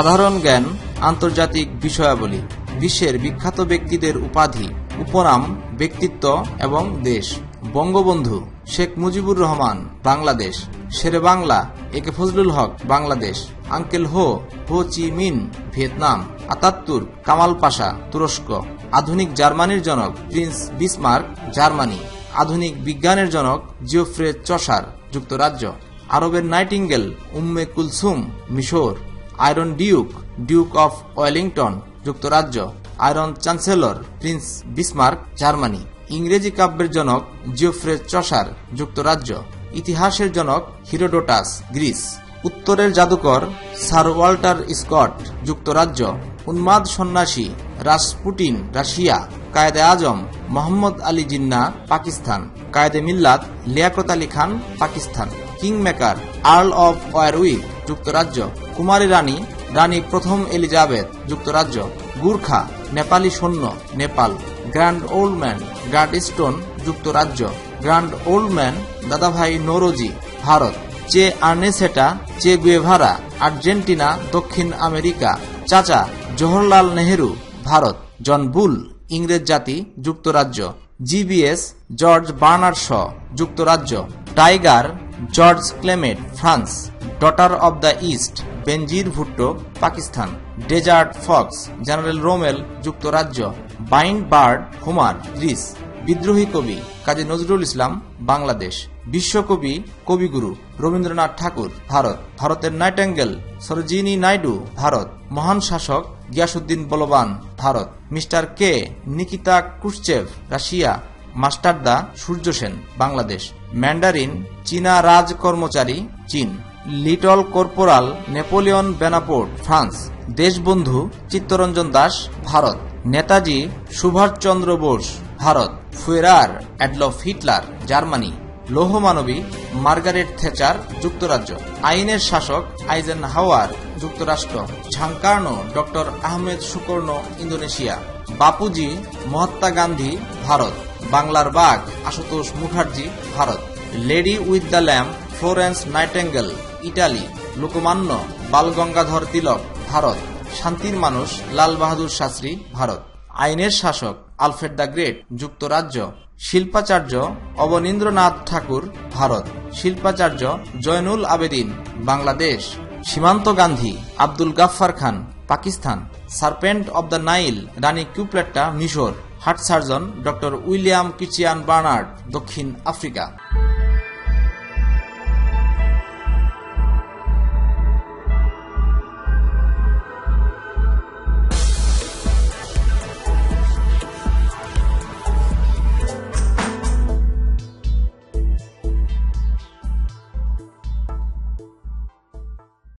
সাধারণ জ্ঞান, আন্তর্জাতিক বিষয়াবলী, বিশ্বের বিখ্যাত ব্যক্তিদের উপাধি উপনাম ব্যক্তিত্ব এবং দেশ। বঙ্গবন্ধু শেখ মুজিবুর রহমান, বাংলাদেশ। শেরে বাংলা একে ফজলুল হক, বাংলাদেশ। আঙ্কেল হো হো চি মিন, ভিয়েতনাম। আতাত্তুর, কামাল পাশা, তুরস্ক। আধুনিক জার্মানির জনক, প্রিন্স বিসমার্ক, জার্মানি। আধুনিক বিজ্ঞানের জনক, জিওফ্রে চসার, যুক্তরাজ্য। আরবের নাইটিঙ্গেল, উম্মে কুলসুম, মিশর। Iron duke duke of Wellington, যুক্তরাজ্য। Iron chancellor, prince Bismarck, Germany. ইংরেজি কাব্যের জনক জিওফ্রে চসার, যুক্তরাজ্য। ইতিহাসের জনক হিরোডোটাস, গ্রিস। উত্তরের জাদুকর স্যার ওয়াল্টার স্কট, যুক্তরাজ্য। উন্মাদ সন্ন্যাসী Rasputin Russia. Quaid-e Azam, Mohammad Ali Jinnah, Pakistan. Quaid-e Millat, Liaquat Ali Khan, Pakistan. King maker earl of Warwick, যুক্তরাজ্য। কুমারী রানী রানী প্রথম এলিজাবেথ, যুক্তরাজ্য। গুর্খা, নেপালি সৈন্য, Nepal. Grand old man Gladstone যুক্তরাজ্য। Grand old man, Dadabhai Naoroji, Bharat. চে আর্নেসেটা, চে Guevara, Argentina, দক্ষিণ America. Chacha, Jawaharlal Nehru, Bharat. John Bull, ইংরেজ জাতি, যুক্তরাজ্য। জিবিএস জর্জ বার্নার্ড শ, যুক্তরাজ্য। Tiger George Clemenceau, France daughter of the east Benazir Bhutto, Pakistan, desert fox, general Rommel, যুক্তরাজ্য bind bard, Homer, Greece, বিদ্রোহী কবি, কাজী নজরুল ইসলাম, বাংলাদেশ, বিশ্বকবি, কবিগুরু, রবীন্দ্রনাথ ঠাকুর, ভারত, ভারতের নাইটেঙ্গেল, সরোজিনী নাইডু, ভারত, মহান শাসক, Ghiyasuddin Balban, Bharat, mister K, Nikita Khrushchev Russia, মাস্টারদা Surya Sen, Bangladesh, Mandarin চীনা রাজ কর্মচারী চীন, little corporal, Napoleon Bonaparte, France, Deshbandhu, Chittaranjan Das, Bharat, Netaji Subhashchandra Bose, Bharat, Fuhrer, Adolf Hitler, Germany, লৌহমানবী Margaret Thatcher, যুক্তরাজ্য, আইনের শাসক আইজেন হাওয়ার যুক্তরাষ্ট্র ঝাঙ্কার্নো doctor Ahmed Sukarno, Indonesia, Bapuji Mahatma Gandhi, Bharat, বাংলার বাঘ, Ashutosh Mukherjee, Bharat. Lady with the lamp, Florence Nightingale, Italy, Lokmanya, Balgangadhar Tilak, Bharat, শান্তির মানুষ, লাল বাহাদুর শাস্ত্রী, ভারত। আইনের শাসক, আলফ্রেড দ্য গ্রেট, যুক্তরাজ্য। শিল্পাচার্য, অবনীন্দ্রনাথ ঠাকুর, ভারত। শিল্পাচার্য, জয়নুল আবেদিন, বাংলাদেশ। সীমান্ত Gandhi, Abdul Ghaffar Khan, Pakistan. Serpent of the Nile, রানী কিউপ্লেট্টা, মিশর। হার্ট সার্জন, ডক্টর উইলিয়াম কিচিয়ান বার্নার্ড, দক্ষিণ আফ্রিকা।